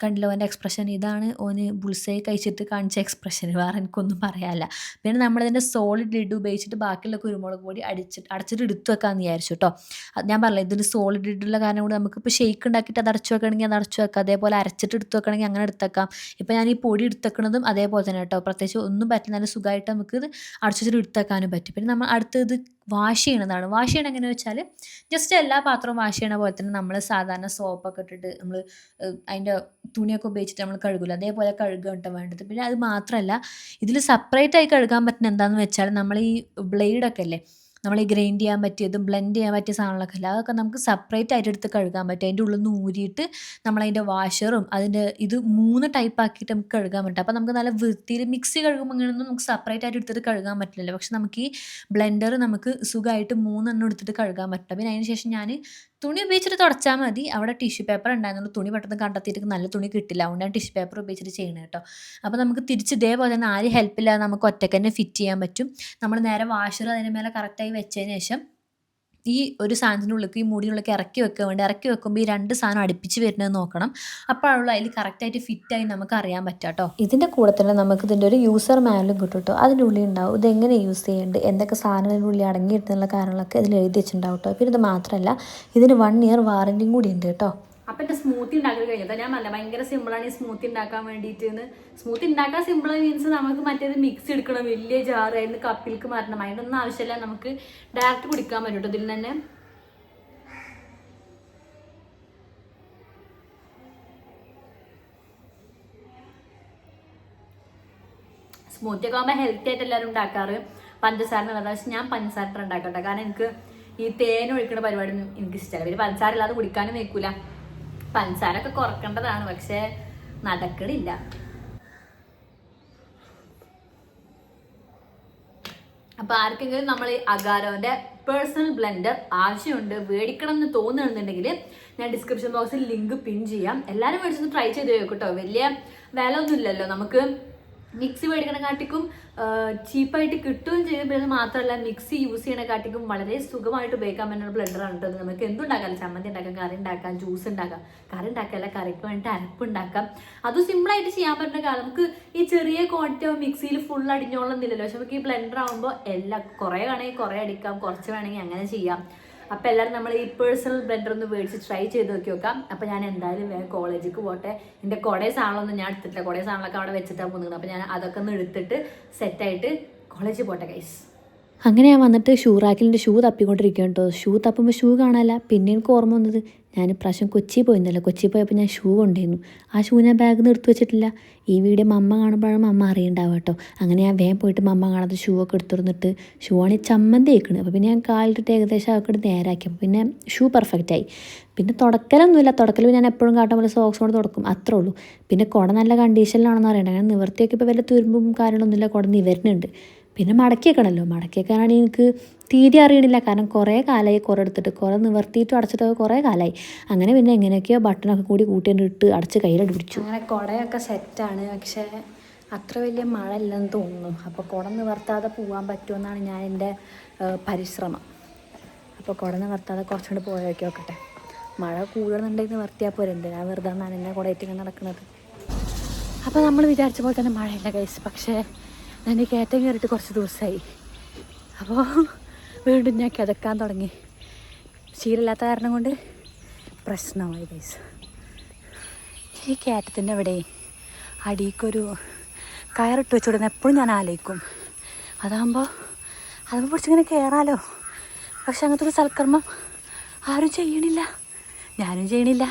കണ്ടില്ല ഓന്റെ എക്സ്പ്രഷൻ ഇതാണ് ഓന് ബുൾസൈ കഴിച്ചിട്ട് കാണിച്ച എക്സ്പ്രഷൻ വേറെ എനിക്കൊന്നും പറയാനില്ല. പിന്നെ നമ്മളിതിന്റെ സോളിഡ് ലിഡ് ഉപയോഗിച്ചിട്ട് ബാക്കിയുള്ള കുരുമുളക് പൊടി അടിച്ചിട്ട് അടച്ചിട്ട് എടുത്തു വെക്കാമെന്ന് വിചാരിച്ചു കേട്ടോ അത് ഞാൻ പറഞ്ഞില്ല ഇതിന് സോളിഡ് ലിഡുള്ള കാരണം കൂടി നമുക്കിപ്പോൾ ഷെയ്ക്ക് ഉണ്ടാക്കിയിട്ട് അത് അടച്ചു വെക്കണമെങ്കിൽ അത് അടച്ചു വെക്കാം. അതേപോലെ അരച്ചിട്ട് എടുത്തു വെക്കണമെങ്കിൽ അങ്ങനെ എടുത്തേക്കാം ഇപ്പോൾ ഞാൻ ഈ പൊടി എടുത്തേക്കണതും അതേപോലെ തന്നെ കേട്ടോ പ്രത്യേകിച്ച് ഒന്നും പറ്റില്ല. നല്ല സുഖമായിട്ട് നമുക്ക് ഇത് അടച്ചു വെച്ചിട്ട് എടുത്ത് വെക്കാനും പറ്റും. പിന്നെ നമ്മൾ അടുത്തത് വാഷ് ചെയ്യണതാണ്. വാഷ് ചെയ്യണം എങ്ങനെ വെച്ചാൽ ജസ്റ്റ് എല്ലാ പാത്രവും വാഷ് ചെയ്യണ പോലെ തന്നെ നമ്മൾ സാധാരണ സോപ്പൊക്കെ ഇട്ടിട്ട് നമ്മൾ അതിന്റെ തുണിയൊക്കെ ഉപയോഗിച്ചിട്ട് നമ്മൾ കഴുകില്ല അതേപോലെ കഴുകുക കേട്ടോ വേണ്ടത്. പിന്നെ അത് മാത്രമല്ല ഇതിൽ സെപ്പറേറ്റായി കഴുകാൻ പറ്റുന്ന എന്താണെന്ന് വെച്ചാൽ നമ്മൾ ഈ ബ്ലേഡൊക്കെ അല്ലേ നമ്മൾ ഈ ഗ്രൈൻഡ് ചെയ്യാൻ പറ്റിയതും ബ്ലെൻഡ് ചെയ്യാൻ പറ്റിയ സാധനങ്ങളൊക്കെ അല്ല അതൊക്കെ നമുക്ക് സെപ്പറേറ്റ് ആയിട്ട് എടുത്ത് കഴുകാൻ പറ്റും. അതിന്റെ ഉള്ളിൽ നിന്ന് ഊരിയിട്ട് നമ്മളതിന്റെ വാഷറും അതിന്റെ ഇത് മൂന്ന് ടൈപ്പ് ആക്കിയിട്ട് നമുക്ക് കഴുകാൻ പറ്റും. അപ്പോൾ നമുക്ക് നല്ല വൃത്തിയിൽ മിക്സി കഴുകുമ്പോൾ ഇങ്ങനെയൊന്നും നമുക്ക് സെപ്പറേറ്റ് ആയിട്ട് എടുത്തിട്ട് കഴുകാൻ പറ്റില്ലല്ലോ. പക്ഷെ നമുക്ക് ഈ ബ്ലെൻഡർ നമുക്ക് സുഖമായിട്ട് മൂന്നെണ്ണം എടുത്തിട്ട് കഴുകാൻ പറ്റും പിന്നെ അതിന് ശേഷം ഞാൻ തുണി ഉപയോഗിച്ചിട്ട് തുടച്ചാൽ മതി. അവിടെ ടിഷ്യൂ പേപ്പർ ഉണ്ടായിരുന്നു തുണി പെട്ടെന്ന് കണ്ടെത്തിയിട്ട് നല്ല തുണി കിട്ടില്ല. അതുകൊണ്ടാണ് ടിഷ്യൂ പേപ്പർ ഉപയോഗിച്ചിട്ട് ചെയ്യണം കേട്ടോ. അപ്പോൾ നമുക്ക് തിരിച്ച് ഇതേപോലെ തന്നെ ആരും ഹെൽപ്പില്ലാതെ നമുക്ക് ഒറ്റയ്ക്ക് തന്നെ ഫിറ്റ് ചെയ്യാൻ പറ്റും. നമ്മൾ നേരെ വാഷർ അതിന് മേലെ കറക്റ്റായി വെച്ചതിന് ശേഷം ഈ ഒരു സാധനത്തിന്റെ ഉള്ളിലേക്ക് ഈ മൂടിനുള്ളിലേക്ക് ഇറക്കി വെക്കാൻ വേണ്ടി ഇറക്കി വെക്കുമ്പോൾ ഈ രണ്ട് സാധനം അടുപ്പിച്ച് വരുന്നത് നോക്കണം. അപ്പോഴുള്ള അതിൽ കറക്റ്റായിട്ട് ഫിറ്റായി നമുക്ക് അറിയാൻ പറ്റുക കേട്ടോ. ഇതിന്റെ കൂടെ തന്നെ നമുക്ക് ഇതിന്റെ ഒരു യൂസർ മാനുവലും കിട്ടും കേട്ടോ. അതിന്റെ ഉള്ളിൽ ഉണ്ടാവും. ഇത് എങ്ങനെ യൂസ് ചെയ്യേണ്ടത് എന്തൊക്കെ സാധനങ്ങളുടെ ഉള്ളിൽ അടങ്ങിയിട്ടുള്ള കാര്യങ്ങളൊക്കെ ഇതിൽ എഴുതി വെച്ചിട്ടുണ്ടാവും കേട്ടോ. പിന്നെ ഇത് മാത്രമല്ല ഇതിന് വൺ ഇയർ വാറന്റിയും കൂടി ഉണ്ട് കേട്ടോ. അപ്പൊ എന്റെ സ്മൂത്തി ഉണ്ടാക്കി കഴിഞ്ഞത് ഞാൻ പറഞ്ഞ ഭയങ്കര സിമ്പിളാണ് ഈ സ്മൂത്തി ഉണ്ടാക്കാൻ വേണ്ടിയിട്ട് സ്മൂത്തി ഉണ്ടാക്കാൻ സിമ്പിൾ മീൻസ് നമുക്ക് മറ്റേത് മിക്സ് എടുക്കണം വലിയ ജാറായിരുന്നു കപ്പിലേക്ക് മാറ്റണം. അതിനൊന്നും ആവശ്യമില്ല നമുക്ക് ഡയറക്റ്റ് കുടിക്കാൻ പറ്റും ഇതിൽ തന്നെ. സ്മൂത്തി ഒക്കെ ആകുമ്പോൾ ഹെൽത്തി ആയിട്ട് എല്ലാവരും ഉണ്ടാക്കാറ്. പഞ്ചസാര എന്നുള്ളത് പക്ഷെ ഞാൻ പഞ്ചസാര ഉണ്ടാക്കട്ടെ കാരണം എനിക്ക് ഈ തേൻ ഒഴിക്കുന്ന പരിപാടി എനിക്ക് ഇഷ്ടമല്ല പിന്നെ പഞ്ചസാര ഇല്ലാതെ കുടിക്കാനും വെക്കൂല പഞ്ചസാര ഒക്കെ കുറക്കേണ്ടതാണ് പക്ഷെ നടക്കണില്ല. അപ്പൊ ആർക്കെങ്കിലും നമ്മൾ അഗാരോന്റെ പേഴ്സണൽ ബ്ലെൻഡർ ആവശ്യമുണ്ട് മേടിക്കണം എന്ന് തോന്നുന്നുണ്ടെങ്കിൽ ഞാൻ ഡിസ്ക്രിപ്ഷൻ ബോക്സിൽ ലിങ്ക് പിൻ ചെയ്യാം. എല്ലാവരും മേടിച്ചൊന്ന് ട്രൈ ചെയ്ത് നോക്കട്ടോ വലിയ വില ഒന്നും ഇല്ലല്ലോ നമുക്ക്. മിക്സി മേടിക്കണക്കാട്ടിക്കും ചീപ്പായിട്ട് കിട്ടുകയും ചെയ്യും. പിന്നെ മാത്രമല്ല മിക്സി യൂസ് ചെയ്യണക്കാട്ടിക്കും വളരെ സുഖമായിട്ട് ഉപയോഗിക്കാൻ പറ്റുന്ന ബ്ലെൻഡറാണ് കേട്ടോ നമുക്ക് എന്തുണ്ടാക്കാം? ചമ്മന്തി ഉണ്ടാക്കാം കറി ഉണ്ടാക്കാം ജ്യൂസ് ഉണ്ടാക്കാം. കറി ഉണ്ടാക്കാമല്ല കറിക്ക് വേണ്ടിയിട്ട് അരപ്പ് ഉണ്ടാക്കാം. അതും സിമ്പിളായിട്ട് ചെയ്യാൻ പറ്റുന്ന കാര്യം നമുക്ക് ഈ ചെറിയ ക്വാണ്ടിറ്റി ആവും മിക്സിയിൽ ഫുൾ അടിഞ്ഞോളുന്നില്ലല്ലോ പക്ഷെ നമുക്ക് ഈ ബ്ലെൻഡർ ആവുമ്പോൾ എല്ലാം കുറേ വേണമെങ്കിൽ കുറേ അടിക്കാം കുറച്ച് വേണമെങ്കിൽ അങ്ങനെ ചെയ്യാം. അപ്പം എല്ലാവരും നമ്മൾ ഈ പേഴ്സണൽ ബ്ലെൻഡർ ഒന്ന് മേടിച്ച് ട്രൈ ചെയ്ത് നോക്കി നോക്കാം. അപ്പം ഞാൻ എന്തായാലും വേഗം കോളേജിലേക്ക് പോട്ടെ. എന്റെ കുറേ സാധനങ്ങളൊന്നും ഞാൻ എടുത്തിട്ടില്ല. കുറേ സാധനങ്ങളൊക്കെ അവിടെ വെച്ചിട്ടാണ് പോകുന്നത്. അപ്പം ഞാൻ അതൊക്കെ ഒന്ന് എടുത്തിട്ട് സെറ്റായിട്ട് കോളേജിൽ പോട്ടെ ഗൈസ് അങ്ങനെ ഞാൻ വന്നിട്ട് ഷൂ റാക്കിലിന്റെ ഷൂ തപ്പിക്കൊണ്ടിരിക്കുകയാണ് കേട്ടോ ഷൂ തപ്പുമ്പോൾ ഷൂ കാണാല്ല പിന്നെ എനിക്ക് ഓർമ്മ വന്നത് ഞാൻ ഇപ്രാവശ്യം കൊച്ചി പോയിരുന്നല്ലോ. കൊച്ചി പോയപ്പോൾ ഞാൻ ഷൂ കൊണ്ടുവന്നു. ആ ഷൂ ഞാൻ ബാഗിൽ നിന്ന് എടുത്തു വെച്ചിട്ടില്ല. ഈ വീഡിയോ മമ്മ കാണുമ്പോഴാണ് അമ്മ അറിയണ്ടാവുക കേട്ടോ. അങ്ങനെ ഞാൻ വേഗം പോയിട്ട് മമ്മ കാണാത്ത ഷൂ ഒക്കെ എടുത്തിരുന്നിട്ട് ഷൂ ആണ് ചമ്മന്തി വെക്കണത്. അപ്പോൾ പിന്നെ ഞാൻ കാലിട്ടിട്ട് ഏകദേശം അതൊക്കെ നേരാക്കി. പിന്നെ ഷൂ പെർഫെക്റ്റായി പിന്നെ തുടക്കലൊന്നുമില്ല. തുടക്കൽ ഞാൻ എപ്പോഴും കാട്ടാൻ പോലെ സോക്സ് കൊണ്ട് തുടക്കും. അത്രേ ഉള്ളൂ. പിന്നെ കുട നല്ല കണ്ടീഷനിലാണെന്ന് അറിയണ്ട. അങ്ങനെ നിവർത്തിയൊക്കെ ഇപ്പോൾ വല്ല തുരുമ്പും കാര്യങ്ങളൊന്നുമില്ല. കുട നിവരുന്നുണ്ട്. പിന്നെ മടക്കി വെക്കണമല്ലോ മടക്കി വെക്കാനാണെങ്കിൽ എനിക്ക് തീരെ അറിയണില്ല. കാരണം കുറേ കാലമായി കുറേ എടുത്തിട്ട് കുറേ നിവർത്തിയിട്ട് അടച്ചിട്ടൊക്കെ കുറേ കാലമായി അങ്ങനെ പിന്നെ എങ്ങനെയൊക്കെയോ ബട്ടണൊക്കെ കൂടി കൂട്ടിയിട്ട് ഇട്ട് അടച്ച് കയ്യിലോട്ട് പിടിച്ചു. അങ്ങനെ കുടയൊക്കെ സെറ്റാണ്. പക്ഷേ അത്ര വലിയ മഴ ഇല്ലെന്ന് തോന്നുന്നു. അപ്പോൾ കുട നിവർത്താതെ പോകാൻ പറ്റുമെന്നാണ് ഞാൻ എന്റെ പരിശ്രമം. അപ്പോൾ കുട നിവർത്താതെ കുറച്ചുകൂടി പോയൊക്കെ നോക്കട്ടെ. മഴ കൂടുതലുണ്ടെങ്കിൽ നിവർത്തിയാൽ പോരെ. ഞാൻ വെറുതെ നനഞ്ഞ കുടയിട്ട് ഇങ്ങനെ നടക്കുന്നത് അപ്പോൾ നമ്മൾ വിചാരിച്ച പോലെ തന്നെ മഴയില്ല കൈസ് പക്ഷേ ഞാൻ കയറ്റം കയറിയിട്ട് കുറച്ച് ദിവസമായി അപ്പോൾ വീണ്ടും ഞാൻ കിതക്കാൻ തുടങ്ങി. ശീലമില്ലാത്ത കാരണം കൊണ്ട് പ്രശ്നമായി ഗൈസ് ഈ കയറ്റത്തിന്റെ അവിടെ അടിക്കൊരു കയറിട്ട് വെച്ചുകൊടുക്കുന്ന എപ്പോഴും ഞാൻ ആലോചിക്കും. അതാകുമ്പോൾ അത് പിടിച്ചിങ്ങനെ കയറാലോ പക്ഷെ അങ്ങനത്തെ ഒരു സൽക്കർമ്മം ആരും ചെയ്യണില്ല. ഞാനും ചെയ്യണില്ല.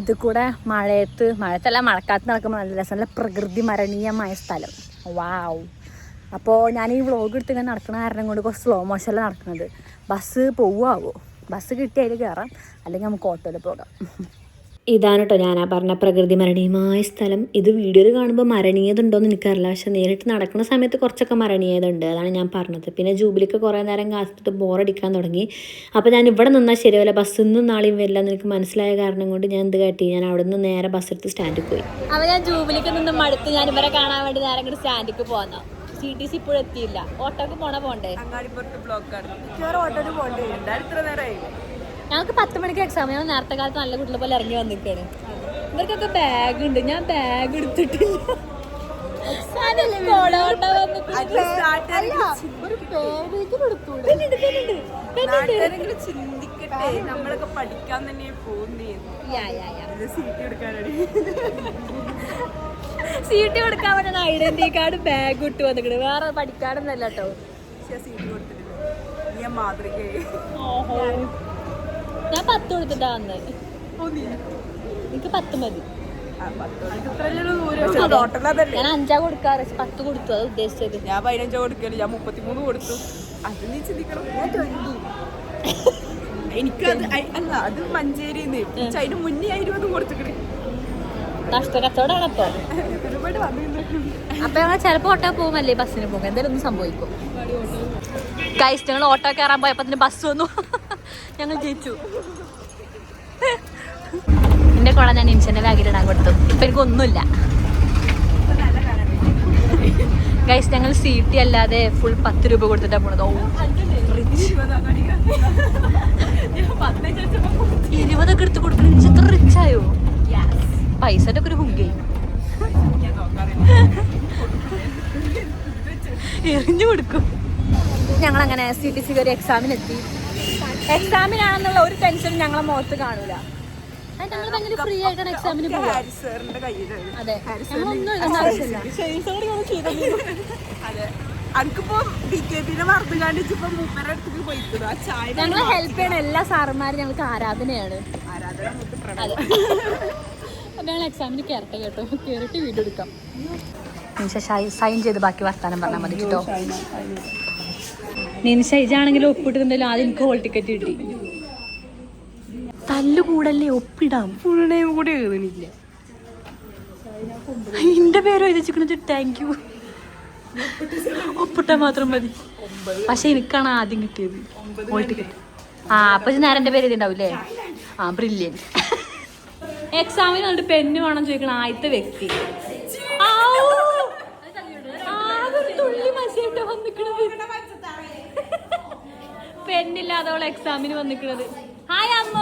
ഇത് കൂടെ മഴയത്ത് മഴയത്തല്ല മഴക്കാലത്ത് നടക്കുമ്പോൾ നല്ല രസം നല്ല പ്രകൃതി മരണീയമായ സ്ഥലം. വാവ് അപ്പോൾ ഞാൻ ഈ വ്ളോഗ് എടുത്ത് ഇങ്ങനെ നടക്കുന്ന കാരണം കൊണ്ട് കുറച്ച് സ്ലോ മോഷനല്ല നടക്കുന്നത് ബസ് പോവാവോ ബസ് കിട്ടിയാൽ കയറാം അല്ലെങ്കിൽ നമുക്ക് ഓട്ടോയിൽ പോകാം. ഇതാണ് കേട്ടോ ഞാൻ ആ പറഞ്ഞ പ്രകൃതി മരണീയമായ സ്ഥലം. ഇത് വീഡിയോയിൽ കാണുമ്പോൾ മരണീയതുണ്ടോയെന്ന് എനിക്കറിയില്ല. പക്ഷെ നേരിട്ട് നടക്കുന്ന സമയത്ത് കുറച്ചൊക്കെ മരണീയതുണ്ട്. അതാണ് ഞാൻ പറഞ്ഞത്. പിന്നെ ജൂബിലിക്ക് കുറേ നേരം കാത്തിട്ട് ബോറടിക്കാൻ തുടങ്ങി. അപ്പോൾ ഞാൻ ഇവിടെ നിന്നാൽ ശരിയല്ല ബസ്സിൽ നിന്നും നാളെയും വരില്ല എന്ന് എനിക്ക് മനസ്സിലായ കാരണം കൊണ്ട് ഞാൻ എന്ത് കാട്ടി? ഞാൻ അവിടെ നിന്ന് നേരെ ബസ് എടുത്ത് സ്റ്റാൻഡിൽ പോയി. അപ്പോൾ ഞാൻ ജൂബിലിക്ക് നിന്ന് മടുത്ത് ഞാൻ ഇവരെ കാണാൻ വേണ്ടി നേരെ കൂടി സ്റ്റാൻഡിക്ക് പോന്ന. സി ടി സി ഇപ്പോഴും എത്തിയില്ല. ഓട്ടോക്ക് പോണ പോണ്ടേ? അങ്ങാടിപ്പുറത്ത് ബ്ലോക്കാണ് ഓട്ടോക്ക് പോകണ്ടേ എന്താ ഇത്ര നേരമായി. ഞങ്ങൾക്ക് പത്ത് മണിക്ക് എക്സാം ഞാൻ നേരത്തെ കാലത്ത് നല്ല കുട്ടികളെ പോലെ ഇറങ്ങി വന്നിരിക്കുകയാണ്. ഇവർക്കൊക്കെ ബാഗ് ഉണ്ട്. ഞാൻ ബാഗ് എടുത്തിട്ടില്ല. ചിന്തിക്കട്ടെ. നമ്മളൊക്കെ പഠിക്കാൻ തന്നെ പോകുന്നേ. സീറ്റ് കൊടുക്കാൻ പറ്റുന്ന ഐഡന്റി കാർഡ് ബാഗ് ഇട്ട് വന്നിട്ട് വേറെ പഠിക്കാനൊന്നല്ല കേട്ടോ. സീറ്റ് കൊടുത്തിട്ടില്ല. ഞാൻ മാതൃകയായി. മാതൃകയെ ഞാൻ പത്ത് കൊടുത്തിട്ടാ വന്നത് എനിക്ക് പത്ത് മതി. ഞാൻ അഞ്ചാ കൊടുക്കാറ്. പത്ത് കൊടുത്തു. അത് ഉദ്ദേശിച്ചത്. ഞാൻ പതിനഞ്ചാ കൊടുക്കൽ ഞാൻ മുപ്പത്തിമൂന്ന് കൊടുത്തു. അത് നീ ചിന്തിക്കണം. ഞാൻ ട്വന്റി എനിക്കത് അയ്- അല്ല അത് മഞ്ചേരിന്ന്. അതിന് മുന്നേ ഇരുപത് കൊടുത്തിട്ട് നഷ്ടക്കച്ചവടമാണ് അപ്പൊ ഞങ്ങൾ ചിലപ്പോ ഓട്ടോ പോകുമല്ലേ ബസ്സിന് പോകും എന്തായാലും ഒന്നും സംഭവിക്കും. ഗൈസ് ഞങ്ങൾ ഓട്ടോ കയറാൻ പോയപ്പോ ബസ് വന്നു. ഞങ്ങൾ ജയിച്ചു. എന്റെ കൊള ഞാൻ ഇൻഷന്റെ ബാഗിലിടാൻ കൊടുത്തു. ഇപ്പൊ എനിക്കൊന്നുമില്ല. ഗൈസ് ഞങ്ങൾ സീറ്റി അല്ലാതെ ഫുൾ പത്ത് രൂപ കൊടുത്തിട്ടാ പോണത്. ഓ ഇരുപതൊക്കെ എടുത്ത് കൊടുക്കണം. ഇത്ര റിച്ചായോ പൈസന്റെ ഒക്കെ ഒരു ഹുങ്കേ എറിഞ്ഞു കൊടുക്കും. ഞങ്ങൾ അങ്ങനെ സി ടി സി കയറി എക്സാമിനെത്തി എക്സാമിനാണെന്നുള്ള ഒരു ടെൻഷൻ ഞങ്ങളെ മുഖത്ത് കാണൂല. ഫ്രീ ആയിട്ടാണ് എക്സാമിന് അതെ. ഞങ്ങളൊന്നും ആവശ്യമില്ല ഞങ്ങളെ ഹെൽപ്പ് ചെയ്യണ എല്ലാ സാറന്മാരും ഞങ്ങൾക്ക് ആരാധനയാണ്. ഞങ്ങൾ എക്സാമിന് കയറട്ടെ കേട്ടോ. കയറിട്ട് വീഡിയോ എടുക്കാം. സൈൻ ചെയ്ത് ബാക്കി വർത്താനം പറഞ്ഞാൽ മതി കേട്ടോ. നിമിഷ ഇജാണെങ്കിലും ഒപ്പിട്ടിട്ടുണ്ടല്ലോ ആദ്യം എനിക്ക് ഹോൾ ടിക്കറ്റ് കിട്ടി. തല്ലുകൂടല്ലേ ഒപ്പിടാം. ഫുൾ നെയിം കൂടി എഴുതണില്ല എന്റെ പേരോ എഴുതിച്ചിരിക്കുന്നത് താങ്ക് യു ഒപ്പിട്ട മാത്രം മതി. പക്ഷെ എനിക്കാണ് ആദ്യം കിട്ടിയത്. ഹോൾ ടിക്കറ്റ് ആ അപ്പൊ നേരം എന്റെ പേര് എഴുതിണ്ടാവൂലേ ആ ബ്രില്യൻ എക്സാമിന് കണ്ടിട്ട് പെണ്ണ് വേണം ചോദിക്കണം ആദ്യത്തെ വ്യക്തി ആവൂ. ആകെ ഒരു തുള്ളി മസിയായിട്ടാ വന്നിക്കണത് പെണ്ണില്ലാതെ അവൾ എക്സാമിന് വന്നിക്കണത്. ഹായ് അമ്മ.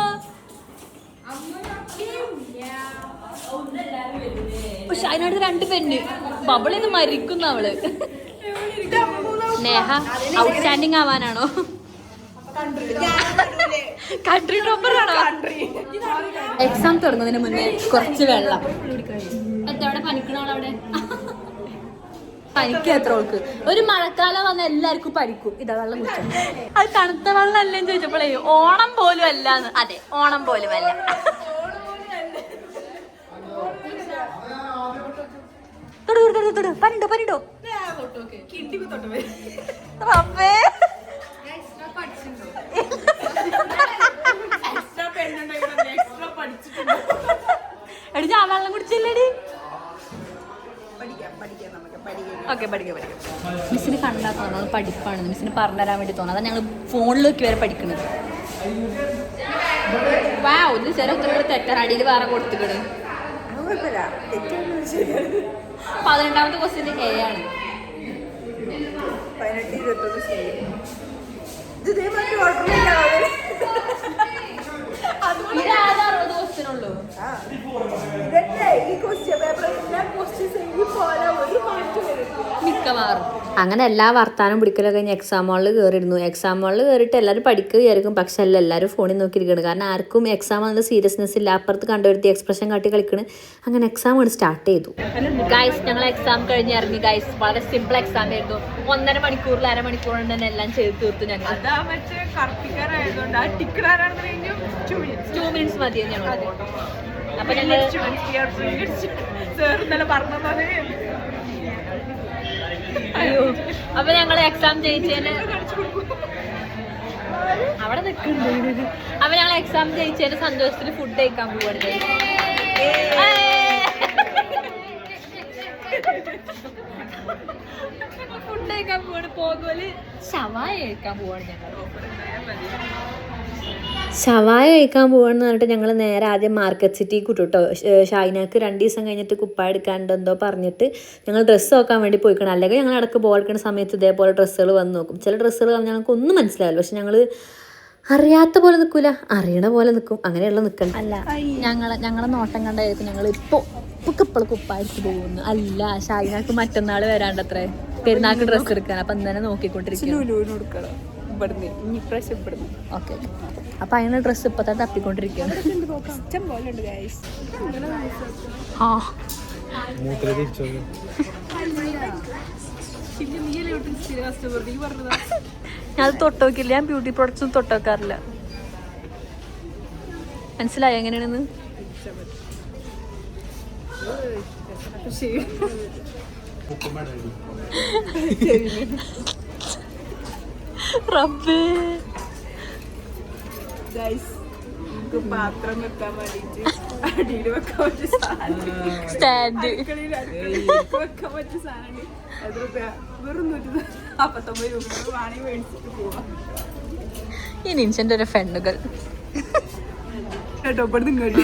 പക്ഷെ അതിനടുത്ത് രണ്ട് പെണ്ണ്. ബബിളിന്ന് മരിക്കുന്ന അവൾ. നേഹ ഔട്ട്സ്റ്റാൻഡിങ് ആവാനാണോ? കൺട്രി ടോപ്പർ ആണോ? എക്സാം തുടങ്ങുന്നതിന് മുന്നേ കുറച്ച് വെള്ളം. എത്തവിടെ പനിക്കണോളവിടെ പനിക്ക് എത്ര ഓൾക്ക് ഒരു മഴക്കാലം വന്ന എല്ലാവർക്കും പനിക്കും. ഇതാ വെള്ളം കുടിക്കും അത് തണുത്ത വെള്ളം അല്ലേന്ന് ചോദിച്ചപ്പോഴേ ഓണം പോലും അല്ലാന്ന് അതെ ഓണം പോലും അല്ല. തൊടു, തൊടു, തൊടു, തൊടു. പനിണ്ടോ പനിണ്ടോ റബ്ബേ എടി ഞാൻ വെള്ളം കുടിച്ചില്ലേടി. ഓക്കെ പഠിക്കാം പഠിക്കാം. മിസ്സിന് കണ്ടാൽ തോന്നുന്നത് പഠിപ്പാണ്. മിസ്സിന് പറഞ്ഞുതരാൻ വേണ്ടി തോന്നുന്നത് അതാണ് ഞങ്ങൾ ഫോണിലേക്ക് വരെ പഠിക്കുന്നത്. വാ ഒന്ന് ചില ഉത്തരങ്ങൾ തെറ്റാൻ അടിയിൽ വേറെ കൊടുത്തിക്കണ് പതിനെട്ടാമത്തെ ക്വസ്റ്റ്യൻ എ ആണ്. പതിനെട്ട് ഇരുപത്തൊന്ന് സി ഇത് ഓർഡർ ചെയ്യാവേ അങ്ങനെ എല്ലാ വർത്താനം പിടിക്കലൊക്കെ കഴിഞ്ഞ് എക്സാം ഹാളിൽ കയറിയിരുന്നു എക്സാം ഹാളിൽ കയറിയിട്ട് എല്ലാവരും പഠിക്കുക വിചാരിക്കും. പക്ഷെ അല്ല എല്ലാവരും ഫോണിൽ നോക്കിയിരിക്കണം. കാരണം ആർക്കും എക്സാം ആകുന്ന സീരിയസ്നെസ് ഇല്ല. അപ്പുറത്ത് കണ്ടുവരുത്തി എക്സ്പ്രഷൻ കാട്ടി കളിക്കണ്. അങ്ങനെ എക്സാം ആണ് സ്റ്റാർട്ട് ചെയ്തു. ഗൈസ് ഞങ്ങൾ എക്സാം കഴിഞ്ഞ് ഇറങ്ങി. ഗൈസ് വളരെ സിമ്പിൾ എക്സാം ആയിരുന്നു. ഒന്നര മണിക്കൂറിൽ അര കൊണ്ട് തന്നെ എല്ലാം ചെയ്ത് തീർത്തു ഞങ്ങൾ അതാ മറ്റേ കർപ്പിക്കാരായതുകൊണ്ട് ആ ടിക്കറാണെന്ന് കഴിഞ്ഞു ടു മിനിറ്റ്സ് മതി ഞങ്ങൾ അപ്പൊ ഞങ്ങൾ അയ്യോ. അപ്പൊ ഞങ്ങൾ എക്സാം ജയിച്ചതിന് അവിടെ നിൽക്കുന്നു അപ്പൊ ഞങ്ങൾ എക്സാം ജയിച്ചതിന് സന്തോഷത്തിൽ ഫുഡ് കഴിക്കാൻ പോവാണ്. ഫുഡ് കഴിക്കാൻ പോവാണ്. പോകുമ്പോൾ ഷവായ കഴിക്കാൻ പോവാണ് ഞങ്ങൾ ഷവായ കഴിക്കാൻ പോവാന്ന് പറഞ്ഞിട്ട് ഞങ്ങൾ നേരെ ആദ്യം മാർക്കറ്റ് സിറ്റിക്ക് വിട്ടു കേട്ടോ ഷൈനക്ക് രണ്ട് ദിവസം കഴിഞ്ഞിട്ട് കുപ്പ എടുക്കാണ്ട് എന്തോ പറഞ്ഞിട്ട് ഞങ്ങൾ ഡ്രസ്സ് നോക്കാൻ വേണ്ടി പോയിക്കണം. അല്ലെങ്കിൽ ഞങ്ങൾ ഇടയ്ക്ക് ബോൾ എടുക്കുന്ന സമയത്ത് ഇതേപോലെ ഡ്രസ്സുകൾ വന്ന് നോക്കും. ചില ഡ്രസ്സുകൾ ഞങ്ങൾക്ക് ഒന്നും മനസ്സിലാവില്ല. പക്ഷെ ഞങ്ങൾ അറിയാത്ത പോലെ നിൽക്കൂല അറിയണ പോലെ നിൽക്കും അങ്ങനെയുള്ള നിൽക്കണം അല്ല ഞങ്ങൾ ഞങ്ങളെ നോട്ടം കണ്ടായിരിക്കും ഞങ്ങൾ ഇപ്പൊ ഇപ്പോൾ കുപ്പായിട്ട് പോകുന്നു. അല്ല ഷൈനാക്ക് മറ്റന്നാൾ വരാണ്ടത്രേ. പെരുന്നാൾക്ക് ഡ്രസ്സ് എടുക്കാൻ. അപ്പം ഇന്നലെ നോക്കിക്കൊണ്ടിരിക്കും ഇവിടുന്ന്. ഇനി ഇപ്രാവശ്യം ഇവിടുന്ന്. ഓക്കെ അപ്പൊ അതിന് ഡ്രസ്സ് ഇപ്പൊ തന്നെ തപ്പിക്കൊണ്ടിരിക്കുകയാണ് ഇഷ്ടം പോലെ ഉണ്ട് ഗൈസ് ആ. ഞാൻ അത് തൊട്ടോക്കില്ല ഞാൻ ബ്യൂട്ടി പ്രോഡക്ട്സും തൊട്ടോക്കാറില്ല മനസ്സിലായോ എങ്ങനെയാണെന്ന്? റബ്ബേ. നമുക്ക് പാത്രം വെക്കാൻ വേണ്ടിട്ട് അടിയിൽ വെക്കാൻ പറ്റിയ സാധനം സ്റ്റാൻഡ് അടുക്കളയിൽ വെക്കാൻ പറ്റിയ സാധനം രൂപ വെറും നൂറ്റി നാപ്പത്തൊമ്പത് രൂപ വാണി മേടിച്ചിട്ട് പോവാം. ഈ നിൻഷന്റെ ഒരു ഫ്രണ്ടുകൾ കേട്ടോ ഇവിടെ ഇങ്ങോട്ട്.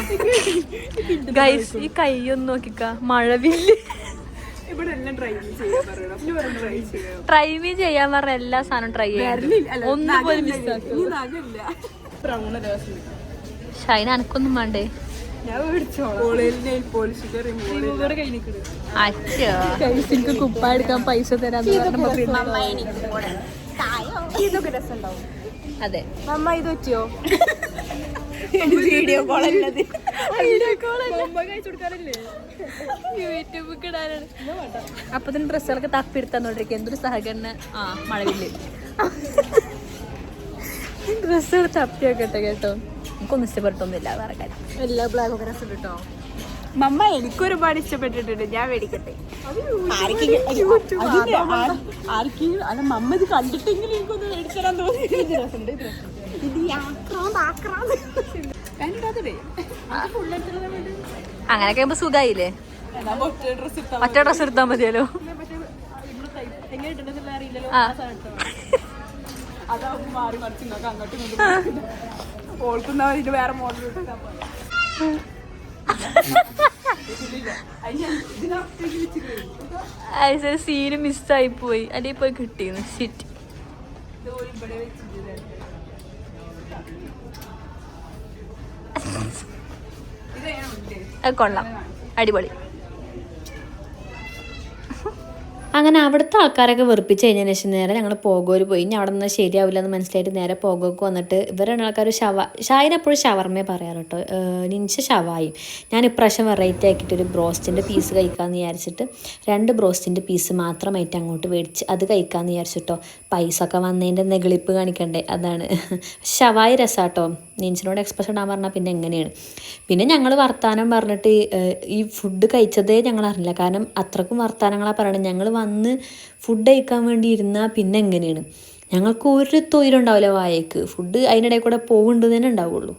ഗൈസ് ഈ കൈ ഒന്ന് നോക്കിക്ക. മഴവില്ല് ട്രൈ ചെയ്യാൻ പറയണം. പിന്നെ ട്രൈ ചെയ്യാം ട്രൈ മീ ചെയ്യാൻ പറഞ്ഞ എല്ലാ സാധനവും ട്രൈ വരലില്ല. ചെയ്യാം അല്ല, ഒന്നും പോലും ഷൈന അനക്കൊന്നും വേണ്ടേ? ഞാൻ മേടിച്ചോളാം. കോളേജിൽ നെയിൽ പോളിഷിന്റെ റിമൂവർ അച്ഛാ. എനിക്ക് കുപ്പ എടുക്കാൻ പൈസ തരാന്ന് ഇതൊക്കെ രസം ഉണ്ടാവും. അതെ. അമ്മ ഇത് വെച്ചോ വീഡിയോ കോൾ അല്ലത് യൂട്യൂബ് ഇടാനാണ്. അപ്പൊ തന്നെ ഡ്രസ്സുകളൊക്കെ തപ്പി തപ്പിയെടുത്താന്നോണ്ടിരിക്കുക എന്തൊരു സഹകരണ ആ മഴവില്ല ഡ്രസ്സുകൾ തപ്പി വെക്കട്ടെ കേട്ടോ. എനിക്കൊന്നും ഇഷ്ടപ്പെട്ടൊന്നുമില്ല വേറെ കാര്യം. എല്ലാ ബ്ലാക്ക് രസം കേട്ടോ മമ്മ എനിക്ക് ഒരുപാട് ഇഷ്ടപ്പെട്ടിട്ടുണ്ട്. ഞാൻ മേടിക്കട്ടെ. ആർക്കെങ്കിലും അല്ല മമ്മ ഇത് കണ്ടിട്ടെങ്കിലും എനിക്കൊന്ന് മേടിച്ചരാൻ തോന്നി. ഇത് ആക്രാന്ത് അങ്ങനെയൊക്കെ ആകുമ്പോ സുഖായില്ലേ? ഡ്രസ് ഇട്ടാ ഒറ്റ ഡ്രസ്സ് എടുത്താൽ മതിയല്ലോ വേറെ സീന് മിസ്സായി പോയി. അല്ലെ പോയി കിട്ടിയിരുന്നു സിറ്റ് അത് കൊള്ളാം. അടിപൊളി. അങ്ങനെ അവിടുത്തെ ആൾക്കാരൊക്കെ വെറുപ്പിച്ച് കഴിഞ്ഞതിന് ശേഷം നേരെ ഞങ്ങൾ പോകോര് പോയി. ഇനി അവിടെ നിന്ന് ശരിയാവില്ല എന്ന് മനസ്സിലായിട്ട് നേരെ പോകോക്ക് വന്നിട്ട് ഇവരാണ് ആൾക്കാർ ഷവ ഷായിന് എപ്പോഴും ഷവർമേ പറയാറ് കേട്ടോ. നിൻഷ ഷവായും. ഞാൻ ഇപ്രാവശ്യം വെറൈറ്റി ആക്കിയിട്ട് ഒരു ബ്രോസ്റ്റിന്റെ പീസ് കഴിക്കാമെന്ന് വിചാരിച്ചിട്ട് രണ്ട് ബ്രോസ്റ്റിന്റെ പീസ് മാത്രമായിട്ട് അങ്ങോട്ട് മേടിച്ച് അത് കഴിക്കാമെന്ന് വിചാരിച്ചിട്ടോ പൈസ ഒക്കെ വന്നതിന്റെ നെഗളിപ്പ് കാണിക്കണ്ടേ? അതാണ്. ഷവായി രസാട്ടോ. നിൻസിനോട് എക്സ്പ്രഷൻ ഇടാൻ പറഞ്ഞാൽ പിന്നെ എങ്ങനെയാണ്? പിന്നെ ഞങ്ങൾ വർത്താനം പറഞ്ഞിട്ട് ഈ ഫുഡ് കഴിച്ചതേ ഞങ്ങൾ അറിഞ്ഞില്ല കാരണം അത്രക്കും വർത്താനങ്ങളാണ് പറയണത് ഞങ്ങൾ വന്ന് ഫുഡ് കഴിക്കാൻ വേണ്ടി ഇരുന്നാൽ പിന്നെ എങ്ങനെയാണ്? ഞങ്ങൾക്ക് ഒരു തൊയിലുണ്ടാവില്ല വായക്ക് ഫുഡ് അതിനിടയിൽ കൂടെ പോകുന്നുണ്ട് തന്നെ ഉണ്ടാവുള്ളൂ.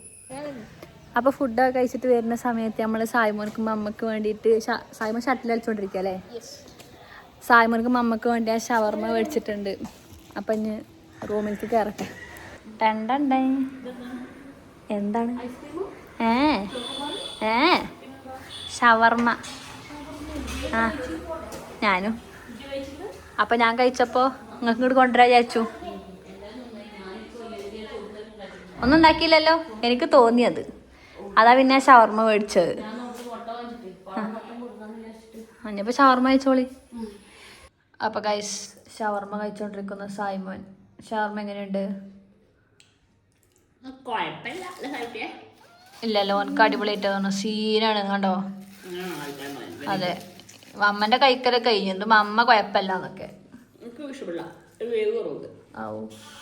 അപ്പോൾ ഫുഡൊക്കെ കഴിച്ചിട്ട് വരുന്ന സമയത്ത് നമ്മൾ സായ്മോനക്കും അമ്മയ്ക്ക് വേണ്ടിയിട്ട് സായ്മ ഷട്ടിൽ കളിച്ചോണ്ടിരിക്കുക അല്ലേ? സായ്മോനക്കും അമ്മയ്ക്ക് വേണ്ടി ആ ഷവർമ മേടിച്ചിട്ടുണ്ട് അപ്പം ഇനി റൂമിലേക്ക് കയറട്ടെ ടണ്ടണ്ടേ എന്താണ്? ഏ ഏ ഷവർമ ആ ഞാനും. അപ്പൊ ഞാൻ കഴിച്ചപ്പോ നിങ്ങൾക്ക് ഇങ്ങോട്ട് കൊണ്ടുവരാ വിചാരിച്ചു. ഒന്നും ഉണ്ടാക്കിയില്ലല്ലോ? എനിക്ക് തോന്നിയത്. അതാ പിന്നെ ഷവർമ്മ മേടിച്ചത്. ഇനിയിപ്പോ ഷവർമ്മ കഴിച്ചോളി. അപ്പൊ കൈസ് ഷവർമ്മ കഴിച്ചോണ്ടിരിക്കുന്ന സായ്മോൻ ഷവർമ്മ എങ്ങനെയുണ്ട്? ഇല്ലല്ലോ ഓനക്ക് അടിപൊളിയായിട്ട് തോന്നുന്നു. സീനാണ് കണ്ടോ? അതെ. അമ്മന്റെ കൈക്കലൊക്കെ കഴിഞ്ഞിട്ട് അമ്മ കുഴപ്പമില്ല എന്നൊക്കെ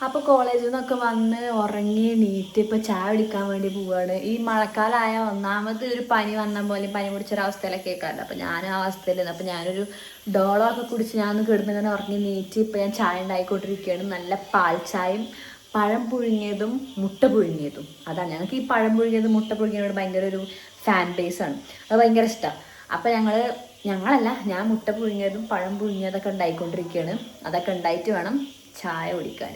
അപ്പൊ കോളേജിൽ നിന്നൊക്കെ വന്ന് ഉറങ്ങി നീറ്റ് ഇപ്പൊ ചായ കുടിക്കാൻ വേണ്ടി പോവാണ്. ഈ മഴക്കാലമായ ഒന്നാമത് ഒരു പനി വന്ന പോലെ പനി പിടിച്ചൊരവസ്ഥയിലൊക്കെ കേൾക്കാറുണ്ട് അപ്പൊ ഞാൻ ആ അവസ്ഥയിൽ അപ്പൊ ഞാനൊരു ഡോളോ ഒക്കെ കുടിച്ച് ഞാൻ ഒന്ന് കിടന്നിങ്ങനെ ഉറങ്ങി നീറ്റ് ഇപ്പൊ ഞാൻ ചായ ഉണ്ടായിക്കൊണ്ടിരിക്കുകയാണ് നല്ല പാൽ ചായയും പഴം പുഴുങ്ങിയതും മുട്ട പുഴുങ്ങിയതും. അതാണ്. ഞങ്ങൾക്ക് ഈ പഴം പുഴുങ്ങിയതും മുട്ട പുഴുങ്ങിയതോട് ഭയങ്കര ഒരു ഫാൻ ബേസ് ആണ്. അത് ഭയങ്കര ഇഷ്ടമാണ് അപ്പം ഞങ്ങൾ ഞങ്ങളല്ല ഞാൻ മുട്ട പുഴുങ്ങിയതും പഴം പുഴുങ്ങിയതൊക്കെ ഉണ്ടായിക്കൊണ്ടിരിക്കുകയാണ് അതൊക്കെ ഉണ്ടായിട്ട് വേണം ചായ കുടിക്കാൻ.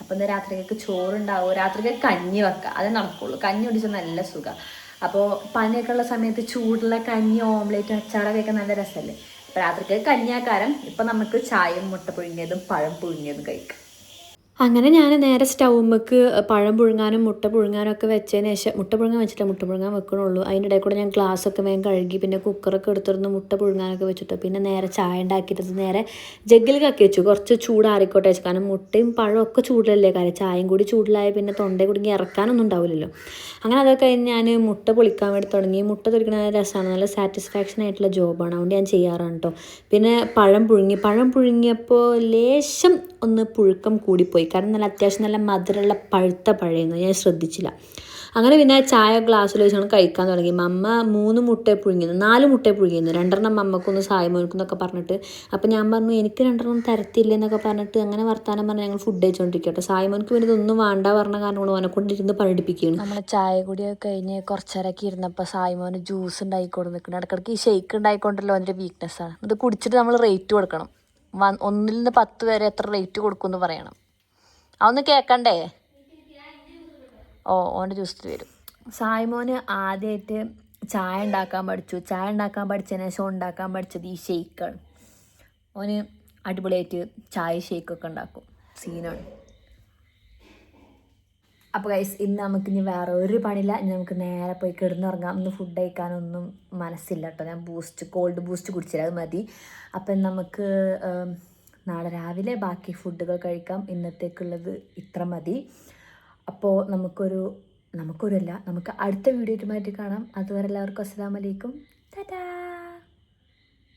അപ്പം ഇന്ന് രാത്രിക്കൊക്കെ ചോറുണ്ടാവും? രാത്രിക്ക് കഞ്ഞി വെക്കുക അതേ നടക്കുള്ളൂ. കഞ്ഞി കുടിച്ചാൽ നല്ല സുഖം. അപ്പോൾ പനിയൊക്കെ ഉള്ള സമയത്ത് ചൂടുള്ള കഞ്ഞി ഓംലേറ്റ് അച്ചാറൊക്കെ ഒക്കെ നല്ല രസമല്ലേ? അപ്പോൾ രാത്രിക്ക് കഞ്ഞിയാക്കാരം. ഇപ്പം നമുക്ക് ചായയും മുട്ട പുഴുങ്ങിയതും പഴം പുഴുങ്ങിയതും കഴിക്കാം. അങ്ങനെ ഞാൻ നേരെ സ്റ്റൗമ്മക്ക് പഴം പുഴുങ്ങാനും മുട്ട പുഴുങ്ങാനും ഒക്കെ വെച്ചതിന് ശേഷം മുട്ട പുഴുങ്ങാൻ വെച്ചിട്ട് മുട്ട പുഴുങ്ങാൻ വെക്കണുള്ളൂ. അതിന്റെ ഇടയിൽ കൂടെ ഞാൻ ഗ്ലാസ്സൊക്കെ വേഗം കഴുകി പിന്നെ കുക്കറൊക്കെ എടുത്തിരുന്ന് മുട്ട പുഴുങ്ങാനൊക്കെ വെച്ചിട്ട്. പിന്നെ നേരെ ചായ ഉണ്ടാക്കിയിട്ട് നേരെ ജഗ്ഗിൽ കക്കി വെച്ചു. കുറച്ച് ചൂടാറിക്കോട്ടെ വെച്ചു. കാരണം മുട്ടയും പഴവും ഒക്കെ ചൂടല്ലേ കാര്യം. ചായയും കൂടി ചൂടിലായ പിന്നെ തൊണ്ടയിൽ കുടുങ്ങി ഇറക്കാനൊന്നും ഉണ്ടാവില്ലല്ലോ. അങ്ങനെ അതൊക്കെ കഴിഞ്ഞ് ഞാൻ മുട്ട പൊളിക്കാൻ വേണ്ടി തുടങ്ങി. മുട്ട തൊലിക്കണ രസമാണ്. നല്ല സാറ്റിസ്ഫാക്ഷൻ ആയിട്ടുള്ള ജോബാണ് അതുകൊണ്ട് ഞാൻ ചെയ്യാറാണ് കേട്ടോ പിന്നെ പഴം പുഴുങ്ങി. പഴം പുഴുങ്ങിയപ്പോൾ ലേശം ഒന്ന് പുഴുക്കം കൂടിപ്പോയി. കാരണം നല്ല അത്യാവശ്യം നല്ല മധുരമുള്ള പഴുത്ത പഴയെന്ന് ഞാൻ ശ്രദ്ധിച്ചില്ല. അങ്ങനെ പിന്നെ ചായ ഗ്ലാസ്സിൽ വെച്ചാണ് കഴിക്കാൻ തുടങ്ങി. മമ്മ മൂന്ന് മുട്ട പുഴുങ്ങിയിരുന്നു നാല് മുട്ട പുഴുങ്ങിയിരുന്നു രണ്ടെണ്ണം മമ്മക്കൊന്ന് സായ്മോനക്കെന്നൊക്കെ പറഞ്ഞിട്ട്. അപ്പോൾ ഞാൻ പറഞ്ഞു എനിക്ക് രണ്ടെണ്ണം തരത്തില്ല എന്നൊക്കെ പറഞ്ഞിട്ട് അങ്ങനെ വർത്താനം പറഞ്ഞ് ഞങ്ങൾ ഫുഡ് കഴിച്ചുകൊണ്ടിരിക്കട്ടെ സായ്മോനക്ക് പിന്നെ ഇതൊന്നും വേണ്ട പറഞ്ഞ കാരണം ഓനെ കൊണ്ടിരുന്ന് പഠിപ്പിക്കുകയാണ്. നമ്മൾ ചായ കൂടിയൊക്കെ കഴിഞ്ഞ് കുറച്ചേരൊക്കെ ഇരുന്നപ്പോൾ സായ്മോന് ജ്യൂസ് ഉണ്ടായിക്കൊണ്ട് നിൽക്കണം ഇടയ്ക്കിടയ്ക്ക് ഈ ഷെയ്ക്ക് ഉണ്ടായിക്കൊണ്ടല്ലോ അതിന്റെ വീക്ക്നെസ്സാണ് അത് കുടിച്ചിട്ട് നമ്മൾ റേറ്റ് കൊടുക്കണം. ഒന്നിൽ നിന്ന് പത്ത് വരെ എത്ര റേറ്റ് കൊടുക്കും എന്ന് പറയണം. അതൊന്ന് കേൾക്കണ്ടേ ഓ ഓന്റെ ജ്യൂസ് വരും. സായ്മോന് ആദ്യമായിട്ട് ചായ ഉണ്ടാക്കാൻ പഠിച്ചു. ചായ ഉണ്ടാക്കാൻ പഠിച്ചതിന് ശേഷം ഉണ്ടാക്കാൻ പഠിച്ചത് ഈ ഷെയ്ക്കാണ് ഓന് അടിപൊളിയായിട്ട് ചായ ഷെയ്ക്കൊക്കെ ഉണ്ടാക്കും. സീനാണ് അപ്പോൾ ഗൈസ് ഇന്ന് നമുക്ക് ഇനി വേറെ ഒരു പണിയില്ല. ഇനി നമുക്ക് നേരെ പോയി കിടന്നുറങ്ങാം. ഇന്ന് ഫുഡ് കഴിക്കാനൊന്നും മനസ്സില്ല കേട്ടോ. ഞാൻ ബൂസ്റ്റ് കോൾഡ് ബൂസ്റ്റ് കുടിച്ചില്ല അത് മതി. അപ്പം നമുക്ക് നാളെ രാവിലെ ബാക്കി ഫുഡുകൾ കഴിക്കാം. ഇന്നത്തേക്കുള്ളത് ഇത്ര മതി. അപ്പോൾ നമുക്കൊരു നമുക്കൊരു അല്ല നമുക്ക് അടുത്ത വീഡിയോയുമായിട്ട് കാണാം. അതുവരെ എല്ലാവർക്കും അസ്സാം വലൈക്കും ടാറ്റാ.